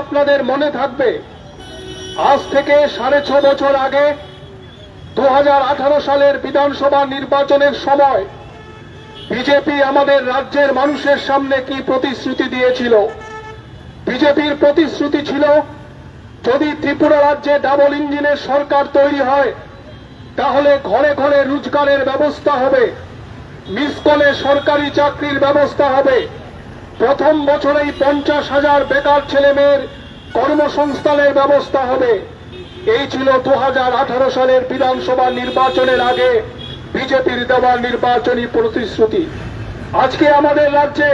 আপনাদের মনে থাকবে, আজ থেকে সাড়ে ছ বছর আগে দু হাজার আঠারো সালের বিধানসভা নির্বাচনের সময় বিজেপি আমাদের রাজ্যের মানুষের সামনে কি প্রতিশ্রুতি দিয়েছিল? বিজেপির প্রতিশ্রুতি ছিল, যদি ত্রিপুরা রাজ্যে ডাবল ইঞ্জিনের সরকার তৈরি হয়, তাহলে ঘরে ঘরে রোজগারের ব্যবস্থা হবে, মিস কলে সরকারি চাকরির ব্যবস্থা হবে। প্রথম বছরেই পঞ্চাশ হাজার বেকার ছেলে মেয়ের কর্মসংস্থানের ব্যবস্থা হবে। এই ছিল দু হাজার আঠারো সালের বিধানসভা নির্বাচনের আগে বিজেপির দেওয়া নির্বাচনী প্রতিশ্রুতি। আজকে আমাদের রাজ্যে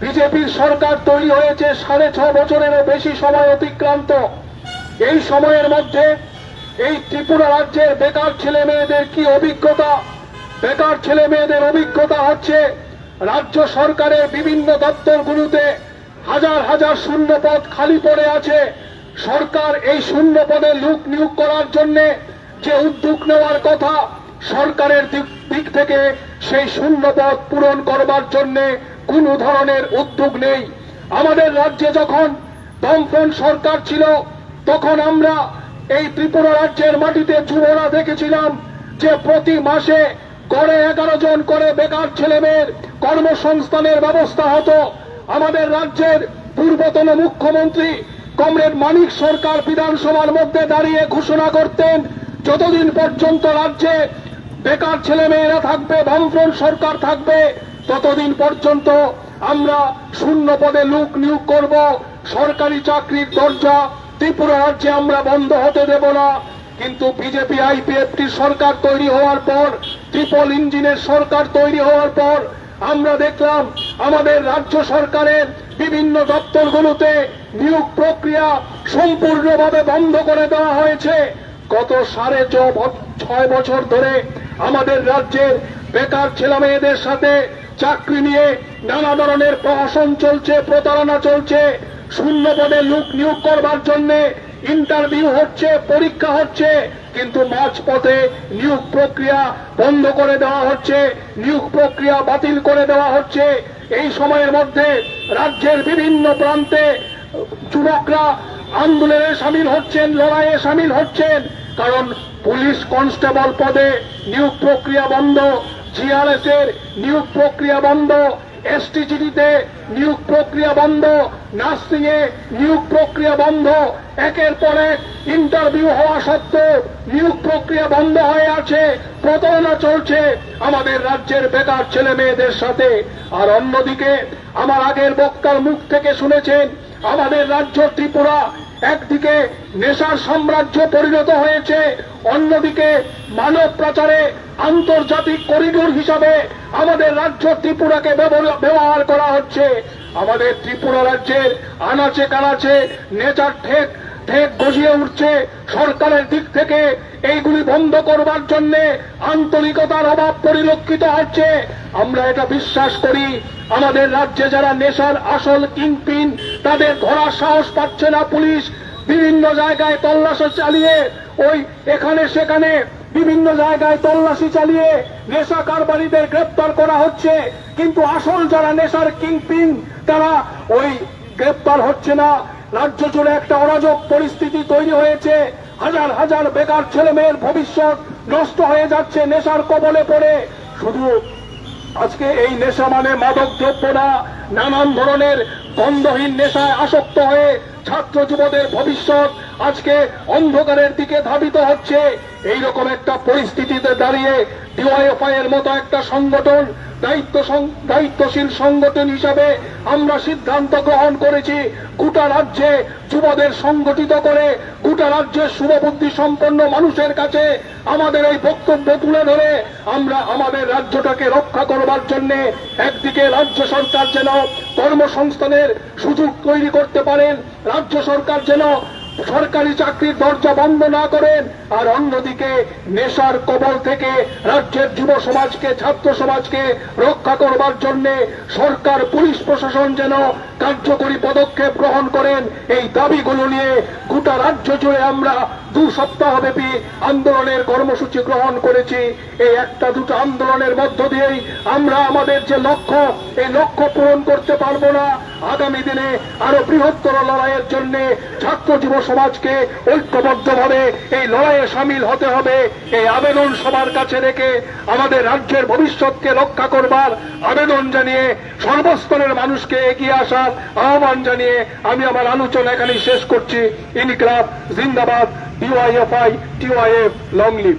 বিজেপির সরকার তৈরি হয়েছে সাড়ে ছ বছরেরও বেশি সময় অতিক্রান্ত। এই সময়ের মধ্যে এই ত্রিপুরা রাজ্যের বেকার ছেলে মেয়েদের কি অভিজ্ঞতা? বেকার ছেলে মেয়েদের অভিজ্ঞতা হচ্ছে রাজ্য সরকারের বিভিন্ন দপ্তরগুলোতে হাজার হাজার শূন্য পদ খালি পড়ে আছে। সরকার এই শূন্য পদে লোক নিয়োগ করার জন্য যে উদ্যোগ নেওয়ার কথা সরকারের দিক থেকে সেই শূন্য পদ পূরণ করবার জন্য কোনো ধরনের উদ্যোগ নেই। আমাদের রাজ্যে যখন দমফন সরকার ছিল, তখন আমরা এই ত্রিপুরা রাজ্যের মাটিতে যুবরা দেখেছিলাম যে প্রতি মাসে গড়ে এগারো জন করে বেকার ছেলে মেয়ের কর্মসংস্থানের ব্যবস্থা হতো। আমাদের রাজ্যের পূর্বতন মুখ্যমন্ত্রী কমরেড মানিক সরকার বিধানসভার মধ্যে দাঁড়িয়ে ঘোষণা করতেন, যতদিন পর্যন্ত রাজ্যে বেকার ছেলে মেয়েরা থাকবে বামফ্রন্ট সরকার থাকবে, ততদিন পর্যন্ত আমরা শূন্য পদে লোক নিয়োগ করব। সরকারি চাকরির দরজা ত্রিপুরা রাজ্যে আমরা বন্ধ হতে দেব না। কিন্তু বিজেপি আইপিএফটি সরকার তৈরি হওয়ার পর ট্রিপল ইঞ্জিনের সরকার তৈরি হওয়ার পর আমরা দেখলাম আমাদের রাজ্য সরকারের বিভিন্ন দপ্তরগুলোতে নিয়োগ প্রক্রিয়া সম্পূর্ণভাবে বন্ধ করে দেওয়া হয়েছে। গত সাড়ে ছয় বছর ধরে আমাদের রাজ্যের বেকার ছেলে মেয়েদের সাথে চাকরি নিয়ে নানা ধরনের প্রহসন চলছে, প্রতারণা চলছে। শূন্য পদে লোক নিয়োগ করবার জন্য ইন্টারভিউ হচ্ছে, পরীক্ষা হচ্ছে, কিন্তু মাঝপথে নিয়োগ প্রক্রিয়া বন্ধ করে দেওয়া হচ্ছে, নিয়োগ প্রক্রিয়া বাতিল করে দেওয়া হচ্ছে। এই সময়ের মধ্যে রাজ্যের বিভিন্ন প্রান্তে যুবকরা আন্দোলনে সামিল হচ্ছেন, লড়াইয়ে সামিল হচ্ছেন, কারণ পুলিশ কনস্টেবল পদে নিয়োগ প্রক্রিয়া বন্ধ জিআরএস এর নিয়োগ প্রক্রিয়া বন্ধ এসটিজিডিতে নিয়োগ প্রক্রিয়া বন্ধ নার্সিং এ নিয়োগ প্রক্রিয়া বন্ধ, একের পর এক ইন্টারভিউ হওয়া সত্ত্বেও নিয়োগ প্রক্রিয়া বন্ধ হয়ে আছে, প্রতারণা চলছে আমাদের রাজ্যের বেকার ছেলে মেয়েদের সাথে। আর অন্যদিকে, আমার আগের বক্তার মুখ থেকে শুনেছেন, আমাদের রাজ্য ত্রিপুরা একদিকে নেশার সাম্রাজ্য পরিণত হয়েছে, অন্যদিকে মানব পাচারে আন্তর্জাতিক করিডোর হিসাবে আমাদের রাজ্য ত্রিপুরাকে ব্যবহার করা হচ্ছে। আমাদের ত্রিপুরা রাজ্যের আনাচে কানাচে নেচার ঠেক ঠেক গজিয়ে উঠছে সরকারের দিক থেকে। এইগুলি বন্ধ করবার জন্য আন্তরিকতার অভাব পরিলক্ষিত হচ্ছে। আমরা এটা বিশ্বাস করি, আমাদের রাজ্যে যারা নেশার আসল কিংপিন, তাদের ধরার সাহস পাচ্ছে না পুলিশ। বিভিন্ন জায়গায় তল্লাশি চালিয়ে, ওই এখানে সেখানে বিভিন্ন জায়গায় তল্লাশি চালিয়ে নেশা কারবারিদের গ্রেপ্তার করা হচ্ছে। কিন্তু আসল যারা নেশার কিংপিন, তারা ওই গ্রেপ্তার হচ্ছে না। রাজ্য জুড়ে একটা অরাজক পরিস্থিতি তৈরি হয়েছে। হাজার হাজার বেকার ছেলে মেয়ের ভবিষ্যৎ নষ্ট হয়ে যাচ্ছে, নেশার কবলে পড়ে। শুধু আজকে এই নেশা মানে মাদক দ্রব্য না, নানান ধরনের গন্ধহীন নেশায় আসক্ত হয়ে ছাত্র যুবদের ভবিষ্যৎ আজকে অন্ধকারের দিকে ধাবিত হচ্ছে। এইরকম একটা পরিস্থিতিতে দাঁড়িয়ে ডিওয়াইএফআই এর মতো একটা সংগঠন দায়িত্ব দায়িত্বশীল সংগঠন হিসাবে আমরা সিদ্ধান্ত গ্রহণ করেছি গোটা রাজ্যে যুবদের সংগঠিত করে গোটা রাজ্যের শুভবুদ্ধি সম্পন্ন মানুষের কাছে আমাদের এই বক্তব্য তুলে ধরে আমরা আমাদের রাজ্যটাকে রক্ষা করবার জন্য একদিকে রাজ্য সরকার যেন কর্মসংস্থানের সুযোগ তৈরি করতে পারেন, রাজ্য সরকার যেন সরকারি চাকরির দরজা বন্ধ না করেন, আর অন্যদিকে নেশার কবল থেকে রাজ্যের যুব সমাজকে, ছাত্র সমাজকে রক্ষা করবার জন্য সরকার, পুলিশ প্রশাসন যেন কার্যকরী পদক্ষেপ গ্রহণ করেন, এই দাবিগুলো নিয়ে গোটা রাজ্য জুড়ে আমরা দু সপ্তাহ ব্যাপী আন্দোলনের কর্মসূচি গ্রহণ করেছি। এই একটা দুটো আন্দোলনের মধ্য দিয়েই আমরা আমাদের যে লক্ষ্য, এই লক্ষ্য পূরণ করতে পারব না। আগামী দিনে আরও বৃহত্তর লড়াইয়ের জন্য ছাত্র যুব সমাজকে ঐক্যবদ্ধভাবে এই লড়াইয়ে সামিল হতে হবে। এই আবেদন সবার কাছে রেখে আমাদের রাজ্যের ভবিষ্যৎকে রক্ষা করবার আবেদন জানিয়ে সর্বস্তরের মানুষকে এগিয়ে আসার আহ্বান জানিয়ে আমি আমার আলোচনা এখানেই শেষ করছি। ইনকলাব, জিন্দাবাদ। DYFI TYF long live